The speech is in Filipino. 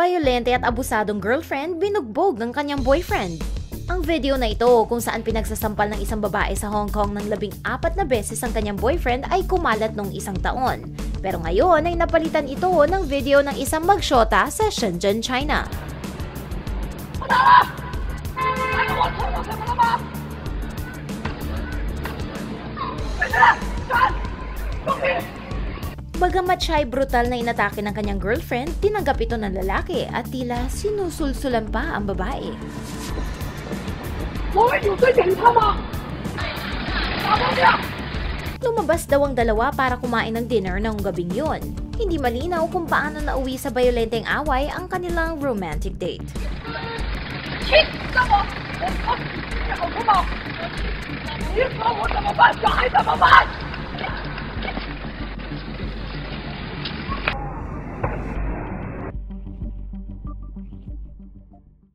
violente at abusadong girlfriend binugbog ng kanyang boyfriend. Ang video na ito kung saan pinagsasampal ng isang babae sa Hong Kong ng labing apat na beses ang kanyang boyfriend ay kumalat nung isang taon. Pero ngayon ay napalitan ito ng video ng isang magsyota sa Shenzhen, China. Bagamat siya ay brutal na inatake ng kanyang girlfriend, tinanggap ito ng lalaki at tila sinusulsulan pa ang babae. Lumabas daw ang dalawa para kumain ng dinner noong gabing yon. Hindi malinaw kung paano nauwi sa bayolenteng away ang kanilang romantic date. Shit!